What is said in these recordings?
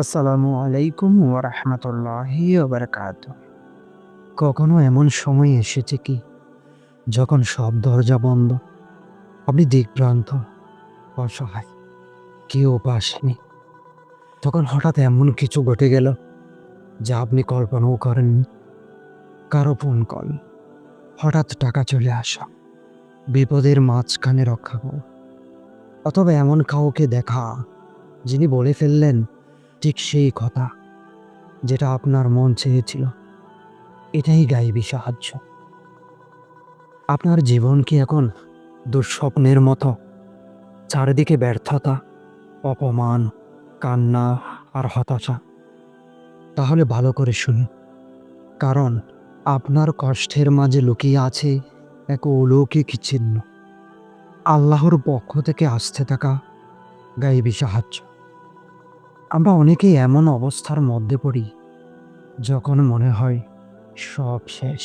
আসসালামু আলাইকুম ওরহমতুল্লাহি ওবরকাত কখনো এমন সময় এসেছে কি, যখন সব দরজা বন্ধ, আপনি দিকভ্রান্ত, অসহায়, কেউ পাশে নেই। তখন হঠাৎ এমন কিছু ঘটে গেল, যা আপনি কল্পনাও করেন কারও ফোন কল হঠাৎ টাকা চলে আসা, বিপদের মাঝখানে রক্ষা অথবা এমন কাউকে দেখা, যিনি বলে ফেললেন ঠিক সেই কথা যেটা আপনার মন চেয়েছিল। এটাই গাইবি সাহায্য। আপনার জীবন কি এখন দুঃস্বপ্নের মতো? চারিদিকে ব্যর্থতা, অপমান, কান্না আর হতাশা। তাহলে ভালো করে শুনুন। কারণ আপনার কষ্টের মাঝে লুকিয়ে আছে এক অলৌকিক চিহ্ন। আল্লাহর পক্ষ থেকে আসতে থাকা গাইবি সাহায্য। আমরা অনেকেই এমন অবস্থার মধ্যে পড়ি, যখন মনে হয় সব শেষ।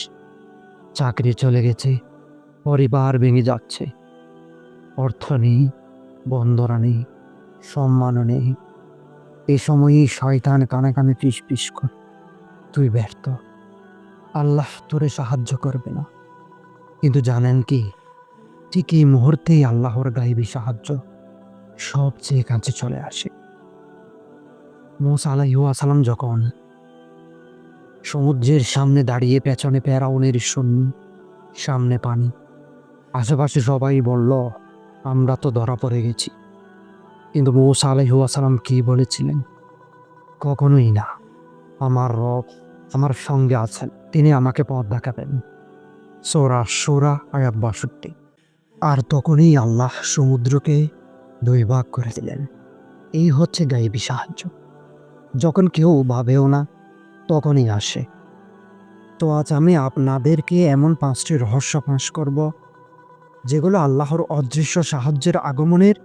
চাকরি চলে গেছে, পরিবার ভেঙে যাচ্ছে। অর্থ নেই বন্দরা নেই সম্মানও নেই। এ সময়ই শয়তান কানে কানে পিস পিস কর, তুই ব্যর্থ। আল্লাহ তোরে সাহায্য করবে না। কিন্তু জানেন কি, ঠিক এই মুহূর্তেই আল্লাহর গাইবি সাহায্য সবচেয়ে কাছে চলে আসে। মোসা আলাইসালাম যখন সমুদ্রের সামনে দাঁড়িয়ে পেছনে প্যারাউনের শূন্য সামনে পানি, আশেপাশে সবাই বলল, আমরা তো ধরা পড়ে গেছি। কিন্তু মৌসা আলাইসালাম কি বলেছিলেন? কখনোই না। আমার রব আমার সঙ্গে আছেন। তিনি আমাকে পথ দেখাবেন। সোরা সোরা আয়াত বাষট্টি। আর তখনই আল্লাহ সমুদ্রকে দুই ভাগ করে দিলেন। এই হচ্ছে গাইবী সাহায্য যখন কেউ ভাবেও না, তখনই আসে। তো আজ আমি আপনাদেরকে এমন পাঁচটি রহস্য ফাঁস করব, যেগুলো আল্লাহর অদৃশ্য সাহায্যের আগমনের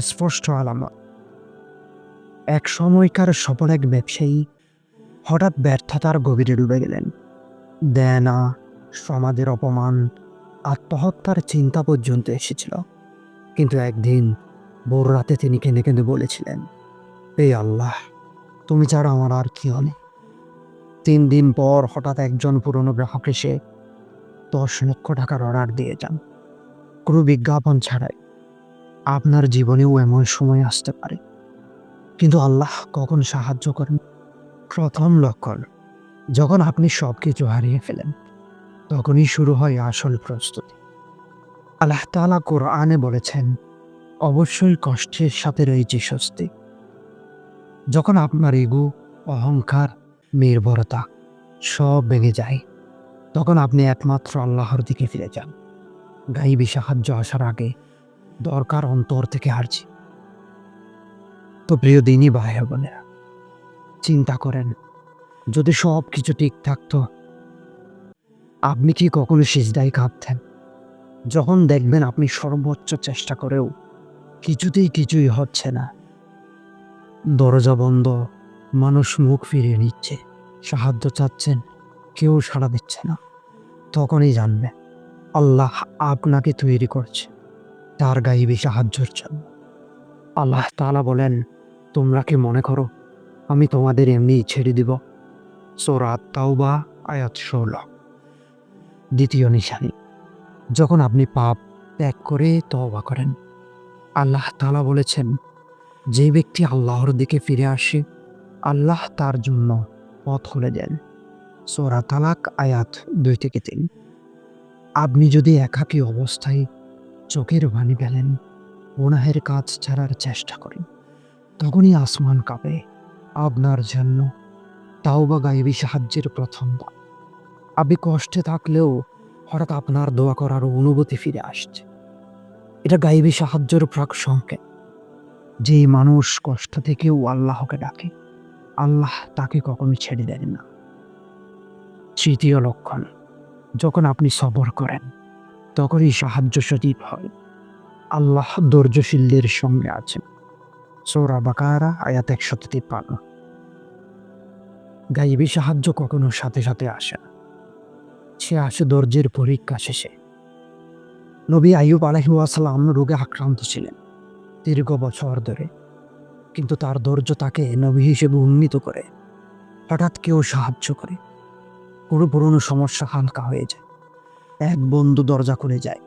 স্পষ্ট আলামত। এক সময়কার সফল এক ব্যবসায়ী হঠাৎ ব্যর্থতার গভীরে ডুবে গেলেন। দেনা, সমাজের অপমান, আত্মহত্যার চিন্তা পর্যন্ত এসেছিল। কিন্তু একদিন ভোর রাতে তিনি কেঁদে কেঁদে বলেছিলেন এই আল্লাহ তুমি ছাড়া আমার আর কি হলে তিন দিন পর হঠাৎ একজন পুরনো গ্রাহক এসে দশ লক্ষ টাকার অর্ডার দিয়ে যান। কোনো বিজ্ঞাপন ছাড়াই। আপনার জীবনেও এমন সময় আসতে পারে। কিন্তু আল্লাহ কখন সাহায্য করেন? প্রথম লক্ষণ, যখন আপনি সব কিছু হারিয়ে ফেলেন, তখনই শুরু হয় আসল প্রস্তুতি। আল্লাহ তালা কোরআনে বলেছেন, অবশ্যই কষ্টের সাথে রয়েছে স্বস্তি। যখন আপনার ইগু অহংকার, নির্ভরতা সব ভেঙে যায়, তখন আপনি একমাত্র আল্লাহর দিকে ফিরে যান। গাইবি সাহায্য আসার আগে দরকার অন্তর থেকে হারছি। তো প্রিয় দিনই ভাই বোনেরা, চিন্তা করেন, যদি সব কিছু ঠিক থাকতো, আপনি কি কখনো সিজদায় কাঁদতেন যখন দেখবেন আপনি সর্বোচ্চ চেষ্টা করেও কিছুতেই কিছুই হচ্ছে না। দরজা বন্ধ, মানুষ মুখ ফিরিয়ে নিচ্ছে, সাহায্য চাচ্ছেন, কেউ সাড়া দিচ্ছে না। তখনই জানবে, আল্লাহ আপনাকে তৈরি করছে, তার গাইবে সাহায্যের জন্য। আল্লাহ তালা বলেন, তোমরা কি মনে করো, আমি তোমাদের এমনি ছেড়ে দিব? সোরাত তাওবা আয়াত ষোল। দ্বিতীয় নিশানি, যখন আপনি পাপ ত্যাগ করে তওবা করেন, আল্লাহ তালা বলেছেন যে ব্যক্তি আল্লাহর দিকে ফিরে আসে, আল্লাহ তার জন্য পথ খুলে দেন। সোরা তালাক আয়াত দুই থেকে তিন। আপনি যদি একাকী অবস্থায় চোখের বাণী পেলেন গুনাহের কাজ ছাড়ার চেষ্টা করেন, তখনই আসমান কাঁপে, আপনার জন্য তাও বা গাইবী সাহায্যের প্রথম ধাপ। আপনি কষ্টে থাকলেও হঠাৎ আপনার দোয়া করার অনুভূতি ফিরে আসছে। এটা গাইবী সাহায্যের প্রাক সংকেত। যেই মানুষ কষ্ট থেকেও আল্লাহকে ডাকে, আল্লাহ তাকে কখনো ছেড়ে দেন না। তৃতীয় লক্ষণ, যখন আপনি সবর করেন, তখনই সাহায্য সজীব হয়। আল্লাহ ধৈর্যশীলদের সঙ্গে আছেন। সৌরা বাকারা, আয়াত একশত তিপ্পান্ন। গাইবী সাহায্য কখনো সাথে সাথে আসে না। সে আসে ধৈর্যের পরীক্ষা শেষে। নবী আইয়ুব আলহিউসালাম রোগে আক্রান্ত ছিলেন। দীর্ঘ বছর ধরে। কিন্তু তার ধৈর্য তাকে নবী হিসেবে উন্নীত করে। হঠাৎ কেউ সাহায্য করে। কোনো পুরনো সমস্যা হালকা হয়ে যায়। এক বন্ধু দরজা খুলে যায়।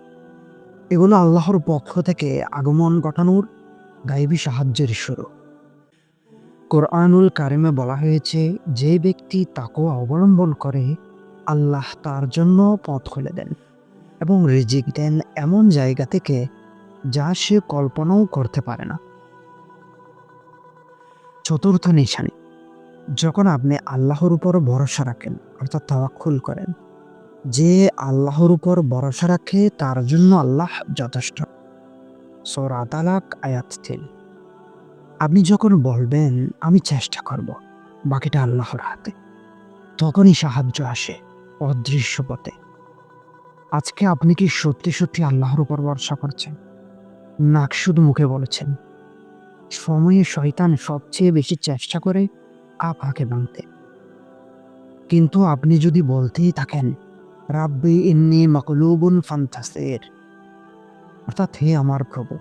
এগুলো আল্লাহর পক্ষ থেকে আগমন ঘটানোর গাইবী সাহায্যের শুরু। কোরআনুল কারিমে বলা হয়েছে, যে ব্যক্তি তাকে অবলম্বন করে, আল্লাহ তার জন্য পথ খুলে দেন এবং রিজিক দেন এমন জায়গা থেকে যা সে কল্পনাও করতে পারে না। চতুর্থ নিশানি, যখন আপনি আল্লাহর উপর ভরসা রাখেন, অর্থাৎ তাওয়াক্কুল করেন, যে আল্লাহর উপর ভরসা রাখে, তার জন্য আল্লাহ যথেষ্ট। সোরা তালাক, আয়াত তিন। আপনি যখন বলবেন, আমি চেষ্টা করব বাকিটা আল্লাহর হাতে, তখনই সাহায্য আসে অদৃশ্য পথে আজকে আপনি কি সত্যি সত্যি আল্লাহর উপর ভরসা করছেন? নাক শুধু মুখে বলেছেন। সময়ে শয়তান সবচেয়ে বেশি চেষ্টা করে আপাকে ভাঙতে কিন্তু আপনি যদি বলতেই থাকেন, রাব্বি ইন্নি মকলুবুন ফান্তাসের। অর্থাৎ হে আমার প্রভু,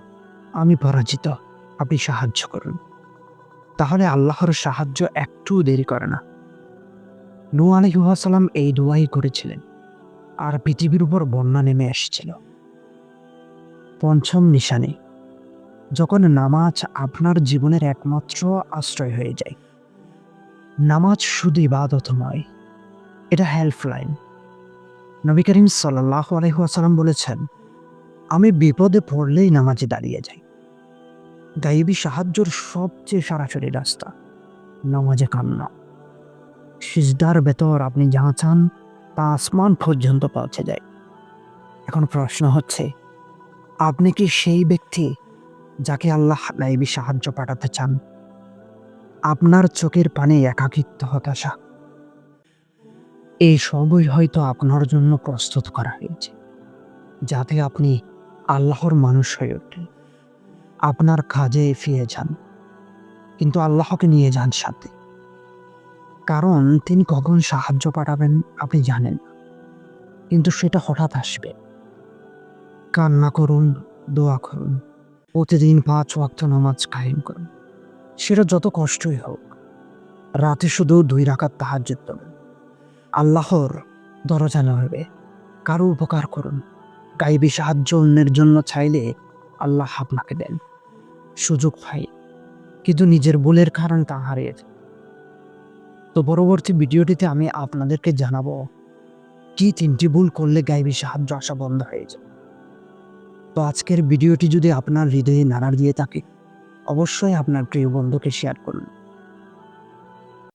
আমি পরাজিত, আপনি সাহায্য করুন। তাহলে আল্লাহর সাহায্য একটু দেরি করে না। নু আলহিহাসাল্লাম এই দোয়াই করেছিলেন, আর পৃথিবীর উপর বন্যা নেমে এসেছিল। পঞ্চম নিশানে, যখন নামাজ আপনার জীবনের একমাত্র আশ্রয় হয়ে যায়। নামাজ শুধু ইবাদত নয়, এটা হেল্পলাইন। নবী করিম সাল্লাহ আলহিহাসাল্লাম বলেছেন, আমি বিপদে পড়লেই নামাজে দাঁড়িয়ে যাই। গাইবী সাহায্যর সবচেয়ে সরাসরি রাস্তা নামাজে কান্না। সিজদার ভেতর আপনি যা চান তা আসমান পর্যন্ত পৌঁছে যায়। এখন প্রশ্ন হচ্ছে আপনি কি সেই ব্যক্তি যাকে আল্লাহ গাইবী সাহায্য পাঠাতে চান? আপনার চোখের পানে একাকিত্ব হতাশা। এই সবই হয়তো আপনার জন্য প্রস্তুত করা হয়েছে, যাতে আপনি আল্লাহর মানুষ হয়ে ওঠেন আপনার কাজে ফিরে যান, কিন্তু আল্লাহকে নিয়ে যান সাথে। কারণ তিনি কখন সাহায্য পাঠাবেন আপনি জানেন কিন্তু সেটা হঠাৎ আসবে। কান্না করুন, দোয়া করুন। প্রতিদিন পাঁচ ওয়াক্ত নামাজ কায়েম করুন। সেটা যত কষ্টই হোক, রাতে শুধু দুই রাখার তাহাজ্জুদ দেবেন আল্লাহর দরজা নড়বে, কারও উপকার করুন। গাইবী সাহায্য অন্যের জন্য চাইলে আল্লাহ আপনাকে দেন। সুযোগ পাই, কিন্তু নিজের ভুলের কারণ তা হারিয়ে তো পরবর্তী ভিডিওটিতে আমি আপনাদেরকে জানাব, কি তিনটি ভুল করলে গাইবী সাহায্য আসা বন্ধ হয়ে যায় তো আজকের ভিডিওটি যদি আপনার হৃদয়ে নাড়া দিয়ে থাকে, অবশ্যই আপনার প্রিয় বন্ধুকে শেয়ার করুন।